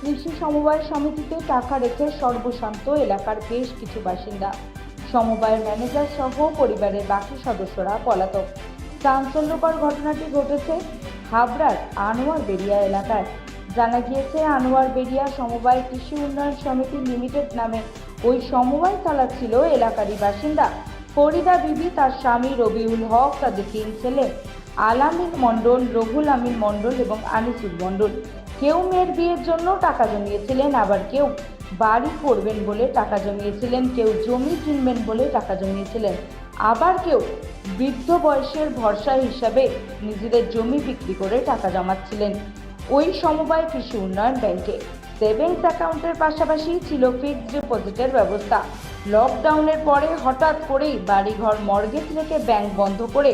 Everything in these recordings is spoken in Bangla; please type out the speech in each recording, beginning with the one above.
কৃষি সমবায় সমিতিতে টাকা রেখে সর্বশান্ত এলাকার বেশ কিছু বাসিন্দা। সমবায়ের ম্যানেজার সহ পরিবারের বাকি সদস্যরা পলাতক। চাঞ্চল্যকর ঘটনাটি ঘটেছে হাবড়ার আনোয়ার বেরিয়া এলাকায়। জানা গিয়েছে আনোয়ার বেরিয়া সমবায় কৃষি উন্নয়ন সমিতি লিমিটেড নামে ওই সমবায় চালাচ্ছিল এলাকারই বাসিন্দা। ফরিদা বিবি তার স্বামী রবিউল হক, তাদের তিন ছেলে। আলামিন মণ্ডল, রঘুল আমিন মণ্ডল এবং আনিসুল মণ্ডল। কেউ মেয়ের বিয়ের জন্য টাকা জমিয়েছিলেন, আবার কেউ বাড়ি করবেন বলে টাকা জমিয়েছিলেন, কেউ জমি কিনবেন বলে টাকা জমিয়েছিলেন। আবার কেউ বৃদ্ধ বয়সের ভরসা হিসাবে নিজেদের জমি বিক্রি করে টাকা জমাচ্ছিলেন। ওই সমবায় কৃষি উন্নয়ন ব্যাংকে। সেভিংস অ্যাকাউন্টের পাশাপাশি ছিল ফিক্সড ডিপোজিটের ব্যবস্থা। লকডাউনের পরে হঠাৎ করেই বাড়িঘর মর্গেজ রেখে ব্যাংক বন্ধ করে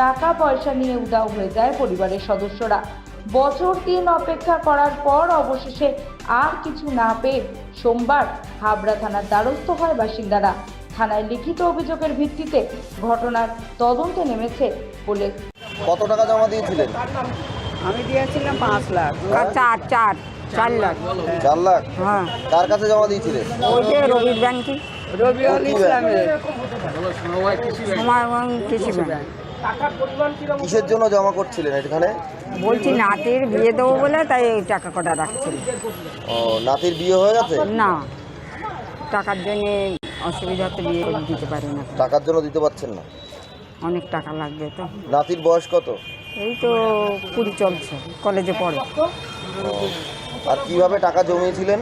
টাকা পয়সা নিয়ে উদাও হয়ে যায় পরিবারের সদস্যরা। বছর তিন অপেক্ষা করার পর অবশেষে আর কিছু না পেয়ে সোমবার হাবড়া থানার দ্বারস্থ হয় বাসিন্দারা। থানায় লিখিত অভিযোগের ভিত্তিতে ঘটনার তদন্তে নেমেছে পুলিশ। কত টাকা জমা দিয়েছিলেন? আমি দিয়েছিলাম পাঁচ লাখ? চার চার চার লাখ। চার লাখ? হ্যাঁ। কার কাছে জমা দিয়েছিলেন? ওই যে রবির ব্যাংকে রবিউল ইসলামের। সময় কৃষি ব্যাংক। কিসের জন্য জমা করছিলেন এখানে? বলছি নাতির বিয়ে দেবো বলে তাই এই টাকা কটা রাখছিল ও নাতির বিয়ে হয়ে গেছে? না। টাকার জন্যে অসুবিধা তো বিয়ে দিতে পারি না। টাকার জন্য দিতে পারছেন না? অনেক টাকা লাগবে তো। নাতির বয়স কত? এই তো কুড়ি চলছে কলেজে পড়ে। আর কীভাবে টাকা জমিয়েছিলেন?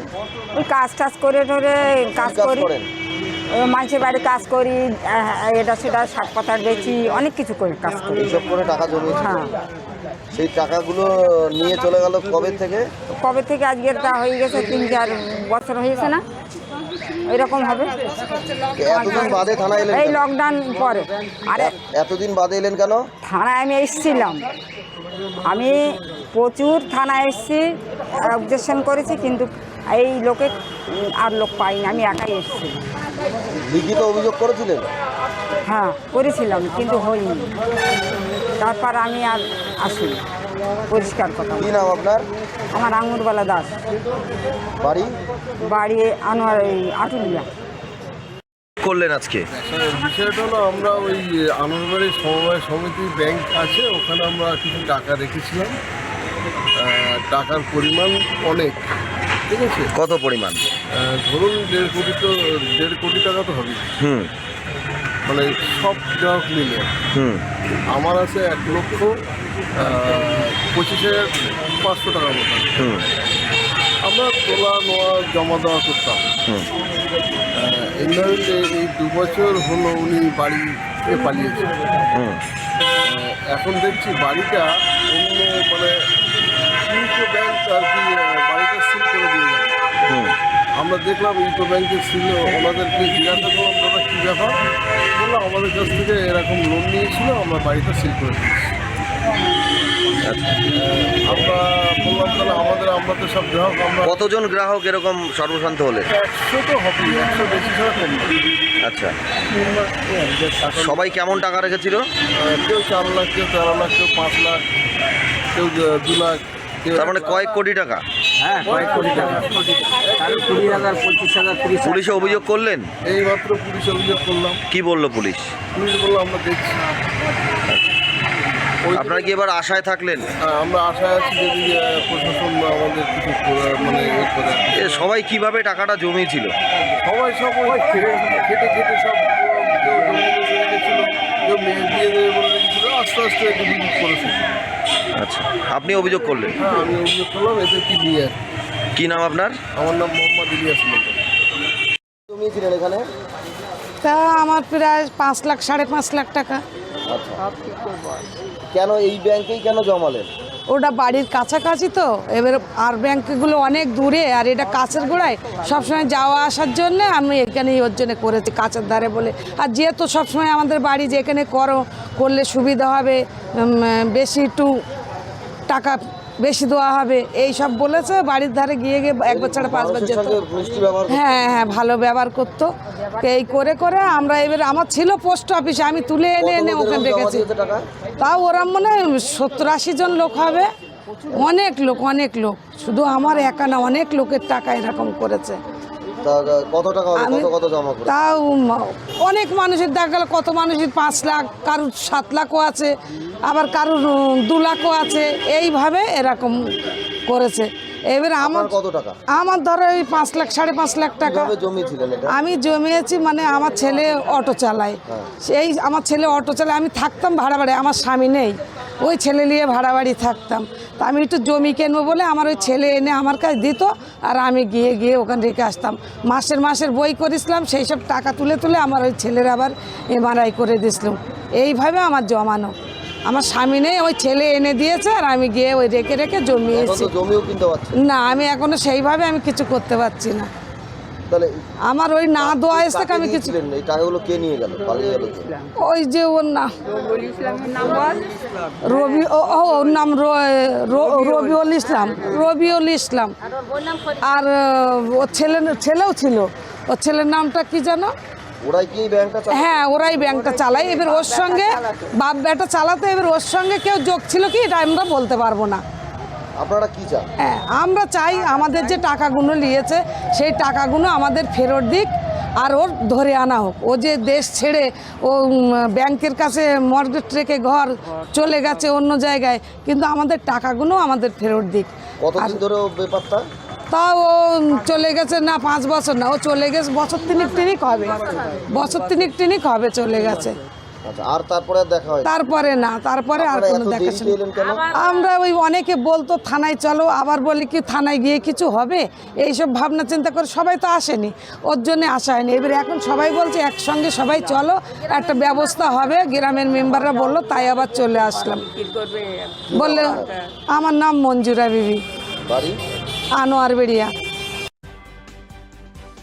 ওই কাজ টাজ করে ধরে কাজ করেন? ওই মানুষের বাড়ি কাজ করি এটা সেটা শাক পাতার বেচি অনেক কিছু করে কাজ করি। এইসব করে টাকা জমিয়েছিলেন হ্যাঁ। সেই টাকাগুলো নিয়ে চলে গেল কবে থেকে? কবে থেকে আজকের তা হয়ে গেছে তিন চার বছর হয়েছে না? এরকম হবে। এতদিন বাদে থানায় এলেন এই লকডাউন পরে। আরে এতদিন বাদে এলেন কেন? থানায় আমি এসেছিলাম। আমি প্রচুর থানায় এসেছি অবজেকশন করেছি কিন্তু এই লোকে আর লোক পাইনি আমি একাই এসেছি। লিখিত অভিযোগ করেছিলেন? হ্যাঁ করেছিলাম কিন্তু হয়নি। তারপর আমি আর আসিনি। পরিষ্কার কথা কি নাম আপনার? আমার আঙুরবালা দাস। বাড়ি? বাড়ি আনোয়ার এই আটুলিয়া। করলেন আজকে? বিষয়টা হলো আমরা ওই আনন্দবাড়ি সমবায় সমিতি ব্যাংক আছে ওখানে আমরা কিছু টাকা রেখেছিলাম। টাকার পরিমাণ অনেক। ঠিক আছে। কত পরিমাণ? ধরুন দেড় কোটি তো দেড় কোটি টাকা তো হবে হুম। মানে সব গ্রাহক মিলে। হুম। আমার আছে এক লক্ষ পঁচিশ হাজার পাঁচশো টাকার মতো। হুম। আমরা তোলা নোয়া জমা দেওয়া করতাম। হুম। আহ, এই দু বছর হলো উনি বাড়ি থেকে পালিয়েছেন। হুম। এখন দেখছি বাড়িটা অন্য মানে ইউকো ব্যাংক আর কি বাড়িটা সিল করে দিয়ে গেল। আমরা দেখলাম ইউকো ব্যাংকের সিল ওনাদেরকে জিজ্ঞাসা করলাম দাদা কী ব্যাপার? বলল আমাদের কাছ থেকে এরকম লোন নিয়েছিল আমরা বাড়িটা সিল করে দিয়েছি। আচ্ছা। আমরা বললাম তাহলে আমাদের আমরা তো সব গ্রাহক আমরা কতজন গ্রাহক এরকম সর্বশান্ত হলেন একশো তো হবে একশো বেশি ছাড়া আচ্ছা। সবাই কেমন টাকা রেখেছিল? কেউ চার লাখ কেউ তেরো লাখ কেউ পাঁচ লাখ কেউ দু- লাখ। তার মানে কয়েক কোটি টাকা। হ্যাঁ কয়েক কোটি টাকা। কুড়ি হাজার পঁচিশ হাজার তিরিশ পুলিশে অভিযোগ করলেন? এই মাত্র পুলিশ অভিযোগ করলাম। কি বলল পুলিশ? পুলিশ বলল আমরা দেখছি আপনারা কি এবার আশায় থাকলেন? হ্যাঁ, আমরা আশায় আছি যদি প্রশাসন আমাদের কিছু মানে এ সবাই কীভাবে টাকাটা জমিয়েছিল? সবাই সব ওই খেটে খেটে খেটে সব কেউ জমি জমি রেখেছিল কেউ মেয়ে বিয়ে দেবে বলে আস্তে আস্তে একটু করেছে। আচ্ছা আপনি অভিযোগ করলেন? হ্যাঁ আমি অভিযোগ করলাম কি নিয়ে কি। নাম আপনার? আমার নাম মোহাম্মদ ইলিয়াস মন্ডল জমিয়েছিলেন এখানে? তা আমার প্রায় পাঁচ লাখ সাড়ে পাঁচ লাখ টাকা। আচ্ছা। কেন এই ব্যাংকেই কেন জমালেন? ওটা বাড়ির কাছাকাছি তো এবার আর ব্যাংকগুলো অনেক দূরে আর এটা কাছের গোড়ায়। সবসময় যাওয়া আসার জন্য আমি এখানেই ওর জন্য করেছি কাছের ধারে বলে। আর যেহেতু সবসময় আমাদের বাড়ি যেখানে করো করলে সুবিধা হবে বেশি একটু টাকা বেশি দেওয়া হবে এই সব বলেছে। বাড়ির ধারে গিয়ে গিয়ে একবার ছাড়া পাঁচবার যেত। হ্যাঁ হ্যাঁ ভালো ব্যবহার করতো। এই করে করে আমরা এবার আমার ছিল পোস্ট অফিসে আমি তুলে এনে এনে ওখানে রেখেছি। তাও ওরা মনে হয় সত্তর আশি জন লোক হবে। অনেক লোক অনেক লোক। শুধু আমার একা না অনেক লোকের টাকা এরকম করেছে। কত টাকা কত কত জমা করে তাও অনেক মানুষের দেখা গেল কত মানুষের পাঁচ লাখ কারুর সাত লাখও আছে আবার কারুর দু লাখও আছে এইভাবে এরকম করেছে। এবার আমার কত টাকা? আমার ধরো এই পাঁচ লাখ সাড়ে পাঁচ লাখ টাকা। আমি জমিয়েছি মানে আমার ছেলে অটো চালায়। সেই আমার ছেলে অটো চালায় আমি থাকতাম ভাড়া বাড়ি আমার স্বামী নেই। ওই ছেলে নিয়ে ভাড়া বাড়ি থাকতাম। তা আমি একটু জমি কিনবো বলে আমার ওই ছেলে এনে আমার কাছে দিত আর আমি গিয়ে গিয়ে ওখানে রেখে আসতাম। মাসের মাসের বই করেছিলাম সেই সব টাকা তুলে তুলে আমার ওই ছেলের আবার এমআরআই করে দিয়েছিলাম। এইভাবে আমার জমানো। আমার স্বামী নেই ওই ছেলে এনে দিয়েছে আর আমি গিয়ে ওই রেখে রেখে জমিয়েছি। না আমি এখনও সেইভাবে আমি কিছু করতে পারছি না। তাহলে আমার ওই না দোয়া এসে আমি কিছু এই টাকাগুলো কে নিয়ে গেল? পালিয়ে গেল ওই যে ওর নাম রবি ও ও, ওর নাম রবিউল ইসলাম। রবিউল ইসলাম। আর ওর ছেলে ছেলেও ছিল। ওর ছেলের নামটা কি জানো? ওরাই কি ব্যাংকটা হ্যাঁ ওরাই ব্যাংকটা চালায়। এবার ওর সঙ্গে বাপ বেটা চালাতে এবার ওর সঙ্গে কেউ যোগ ছিল কি? এটা আমরা বলতে পারব না। আপনারা কি চান? হ্যাঁ আমরা চাই আমাদের যে টাকাগুলো নিয়েছে সেই টাকাগুলো আমাদের ফেরত দিক আর ওর ধরে আনা হোক। ও যে দেশ ছেড়ে ও ব্যাংকের কাছে মর্গেট রেখে ঘর চলে গেছে অন্য জায়গায় কিন্তু আমাদের টাকাগুলো আমাদের ফেরত দিক। কতদিন ধরে ও বেপাত্তা তাও ও চলে গেছে না পাঁচ বছর না ও চলে গেছে বছর তিনিক তিনিক হবে। বছর তিনিক তিনিক হবে চলে গেছে। আর তারপরে দেখা হয় তারপরে না তারপরে আর কোনো কেন? আমরা ওই অনেকে বলতো থানায় চলো। আবার বলি কি থানায় গিয়ে কিছু হবে? এইসব ভাবনা চিন্তা করে সবাই তো আসেনি। ওর জন্য আসা হয়নি। এবার এখন সবাই বলছে একসঙ্গে সবাই চলো একটা ব্যবস্থা হবে। গ্রামের মেম্বাররা বলল তাই আবার চলে আসলাম। বললে আমার নাম মঞ্জুরা বিবি। আনোয়ার বেড়িয়া।